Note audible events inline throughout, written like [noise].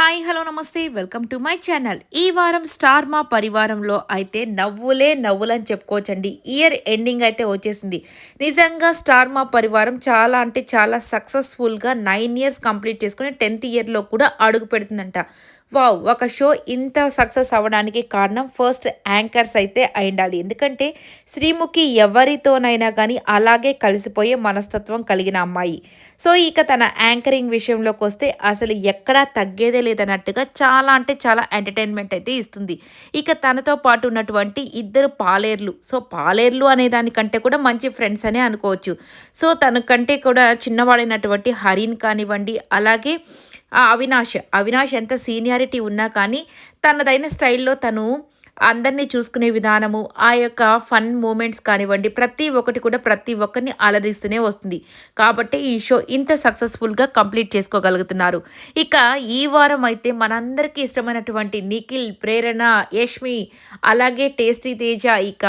Hi hello నమస్తే. Welcome to my channel. ఈ వారం స్టార్ మా పరివారంలో అయితే నవ్వులే నవ్వులని చెప్పుకోవచ్చండి. ఇయర్ ఎండింగ్ అయితే వచ్చేసింది. నిజంగా స్టార్ మా పరివారం చాలా అంటే చాలా సక్సెస్ఫుల్గా నైన్ ఇయర్స్ కంప్లీట్ చేసుకుని టెన్త్ ఇయర్లో కూడా అడుగు పెడుతుందంట. వావ్ ఒక షో ఇంత సక్సెస్ అవ్వడానికి కారణం ఫస్ట్ యాంకర్స్ అయితే అయిండాలి ఎందుకంటే శ్రీముఖి ఎవరితోనైనా కానీ అలాగే కలిసిపోయే మనస్తత్వం కలిగిన అమ్మాయి. సో ఇక తన యాంకరింగ్ విషయంలోకి వస్తే అసలు ఎక్కడా తగ్గేదే లేదన్నట్టుగా చాలా అంటే చాలా ఎంటర్టైన్మెంట్ అయితే ఇస్తుంది. ఇక తనతో పాటు ఉన్నటువంటి ఇద్దరు పాలేర్లు. సో పాలేర్లు అనే దానికంటే కూడా మంచి ఫ్రెండ్స్ అనే అనుకోవచ్చు. సో తనకంటే కూడా చిన్నవాడైనటువంటి హరిన్ కానివ్వండి అలాగే ఆ అవినాష్. అవినాష్ ఎంత సీనియారిటీ ఉన్నా కానీ తనదైన స్టైల్లో తను అందరినీ చూసుకునే విధానము ఆ యొక్క ఫన్ మూమెంట్స్ కానివ్వండి ప్రతి ఒక్కటి కూడా ప్రతి ఒక్కరిని అలరిస్తూనే వస్తుంది. కాబట్టి ఈ షో ఇంత సక్సెస్ఫుల్గా కంప్లీట్ చేసుకోగలుగుతున్నారు. ఇక ఈ వారం అయితే మనందరికీ ఇష్టమైనటువంటి నిఖిల్ ప్రేరణ యష్మి అలాగే టేస్టీ తేజ ఇక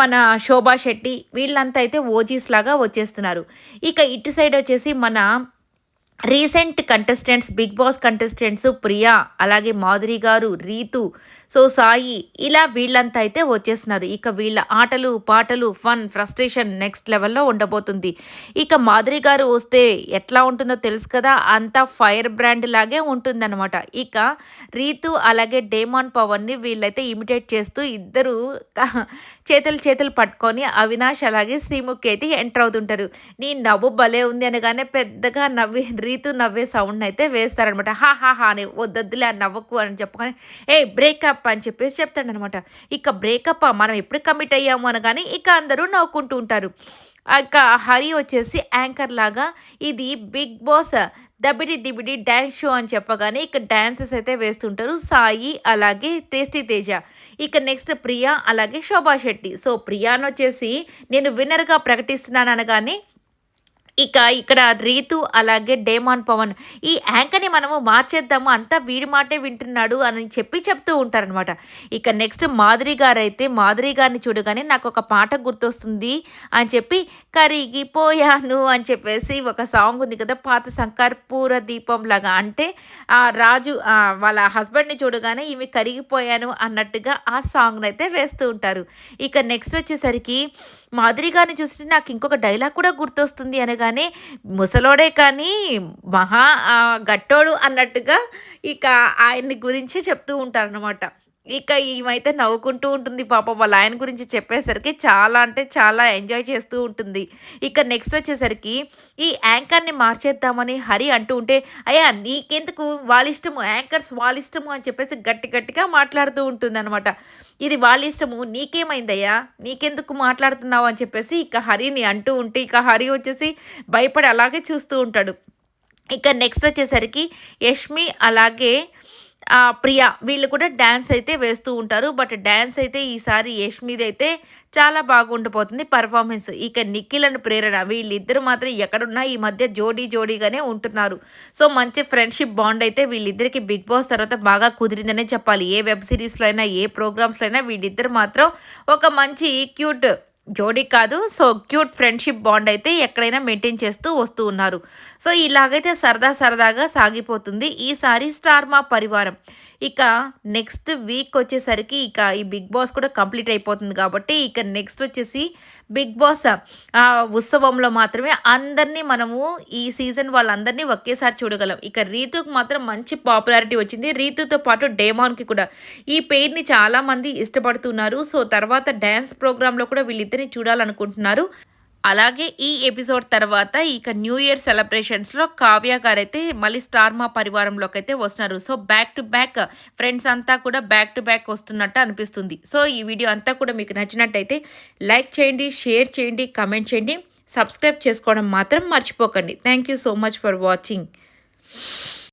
మన శోభా శెట్టి వీళ్ళంతా అయితే ఓజీస్ లాగా వచ్చేస్తున్నారు. ఇక ఇటు సైడ్ వచ్చేసి మన recent contestants Bigg Boss contestants Priya అలాగే మాధురి గారు రీతు సో సాయి ఇలా వీళ్ళంతా అయితే వచ్చేస్తున్నారు. ఇక వీళ్ళ ఆటలు పాటలు ఫన్ ఫ్రస్ట్రేషన్ నెక్స్ట్ లెవెల్లో ఉండబోతుంది. ఇక మాధురి గారు వస్తే ఎట్లా ఉంటుందో తెలుసు కదా అంతా ఫైర్ బ్రాండ్ లాగే ఉంటుందన్నమాట. ఇక రీతు అలాగే డేమాన్ పవన్ని వీళ్ళైతే ఇమిటేట్ చేస్తూ ఇద్దరు [laughs] చేతులు చేతులు పట్టుకొని అవినాష్ అలాగే శ్రీముఖి అయితే ఎంటర్ అవుతుంటారు. నీ నవ్వు భలే ఉంది అనగానే పెద్దగా నవ్వి రీతు నవ్వే సౌండ్ అయితే వేస్తారనమాట. హా హా హా అని వద్దొద్దులే అని నవ్వకు అని చెప్పుకొని ఏ బ్రేకప్ అని చెప్పేసి చెప్తాడనమాట. ఇక బ్రేకప్ మనం ఎప్పుడు కమిట్ అయ్యాము అనగానే ఇక అందరూ నవ్వుకుంటూ ఉంటారు. ఇక హరి వచ్చేసి యాంకర్ లాగా ఇది Big Boss Dabidi Dibidi dance show అని చెప్పగానే ఇక డ్యాన్సెస్ అయితే వేస్తుంటారు సాయి అలాగే టేస్టీ తేజ. ఇక నెక్స్ట్ ప్రియా అలాగే శోభా శెట్టి. సో ప్రియాను వచ్చేసి నేను విన్నర్గా ప్రకటిస్తున్నాను అనగానే ఇక ఇక్కడ రీతు అలాగే డేమాన్ పవన్. ఈ యాంకర్ని మనము మార్చేద్దాము. అంతా వీడి మాటే వింటున్నాడు అని చెప్పి చెప్తూ ఉంటారనమాట ఇక నెక్స్ట్ మాధురి గారు అయితే మాధురి గారిని చూడగానే నాకు ఒక పాట గుర్తొస్తుంది అని చెప్పి కరిగిపోయాను అని చెప్పేసి ఒక సాంగ్ ఉంది కదా పాత సంకర్పూర దీపం లాగా అంటే ఆ రాజు వాళ్ళ హస్బెండ్ని చూడగానే ఇవి కరిగిపోయాను అన్నట్టుగా ఆ సాంగ్ని అయితే వేస్తూ ఉంటారు. ఇక నెక్స్ట్ వచ్చేసరికి మాధురి గారిని చూస్తుంటే నాకు ఇంకొక డైలాగ్ కూడా గుర్తొస్తుంది అనగానే ముసలోడే కానీ మహా గట్టోడు అన్నట్టుగా ఇక ఆయన్ని గురించే చెప్తూ ఉంటారనమాట ఇక ఈమైతే నవ్వుకుంటూ ఉంటుంది పాప వాళ్ళ ఆయన గురించి చెప్పేసరికి చాలా అంటే చాలా ఎంజాయ్ చేస్తూ ఉంటుంది. ఇక నెక్స్ట్ వచ్చేసరికి ఈ యాంకర్ని మార్చేద్దామని హరి అంటూ ఉంటే అయ్యా నీకెందుకు? వాళ్ళ ఇష్టము యాంకర్స్ వాళ్ళ ఇష్టము అని చెప్పేసి గట్టి గట్టిగా మాట్లాడుతూ ఉంటుంది అనమాట ఇది వాళ్ళ ఇష్టము నీకేమైందయ్యా? నీకెందుకు మాట్లాడుతున్నావు? అని చెప్పేసి ఇక హరిని అంటూ ఉంటే ఇక హరి వచ్చేసి భయపడి అలాగే చూస్తూ ఉంటాడు. ఇక నెక్స్ట్ వచ్చేసరికి యష్మి అలాగే ప్రియా వీళ్ళు కూడా డ్యాన్స్ అయితే వేస్తూ ఉంటారు. బట్ డ్యాన్స్ అయితే ఈసారి యష్మిది అయితే చాలా బాగుండిపోతుంది పర్ఫార్మెన్స్. ఇక నిఖిల్ అని ప్రేరణ వీళ్ళిద్దరు మాత్రం ఎక్కడున్నా ఈ మధ్య జోడీ జోడీగానే ఉంటున్నారు. సో మంచి ఫ్రెండ్షిప్ బాండ్ అయితే వీళ్ళిద్దరికి బిగ్ బాస్ తర్వాత బాగా కుదిరిందనే చెప్పాలి. ఏ వెబ్ సిరీస్లో అయినా ఏ ప్రోగ్రామ్స్లో అయినా వీళ్ళిద్దరు మాత్రం ఒక మంచి క్యూట్ జోడీ కాదు. సో క్యూట్ ఫ్రెండ్షిప్ బాండ్ అయితే ఎక్కడైనా మెయింటైన్ చేస్తూ వస్తూ ఉన్నారు. సో ఇలాగైతే సరదా సరదాగా సాగిపోతుంది ఈసారి స్టార్ మా పరివారం. ఇక నెక్స్ట్ వీక్ వచ్చేసరికి ఇక ఈ బిగ్ బాస్ కూడా కంప్లీట్ అయిపోతుంది కాబట్టి ఇక నెక్స్ట్ వచ్చేసి బిగ్ బాస్ ఉత్సవంలో మాత్రమే అందరినీ మనము ఈ సీజన్ వాళ్ళందరినీ ఒకేసారి చూడగలం. ఇక రీతుకు మాత్రం మంచి పాపులారిటీ వచ్చింది. రీతుతో పాటు డేమాన్కి కూడా. ఈ పేరుని చాలామంది ఇష్టపడుతున్నారు. సో తర్వాత డ్యాన్స్ ప్రోగ్రాంలో కూడా వీళ్ళిద్దరిని చూడాలనుకుంటున్నారు. అలాగే ఈ ఎపిసోడ్ తర్వాత ఇక న్యూ ఇయర్ సెలబ్రేషన్స్లో కావ్య గారు అయితే మళ్ళీ స్టార్ మా పరివారంలోకి అయితే వస్తున్నారు. So back to back friends అంతా కూడా బ్యాక్ టు బ్యాక్ వస్తున్నట్టు అనిపిస్తుంది. సో ఈ వీడియో అంతా కూడా మీకు నచ్చినట్టయితే లైక్ చేయండి షేర్ చేయండి కమెంట్ చేయండి సబ్స్క్రైబ్ చేసుకోవడం మాత్రం మర్చిపోకండి. Thank you so much for watching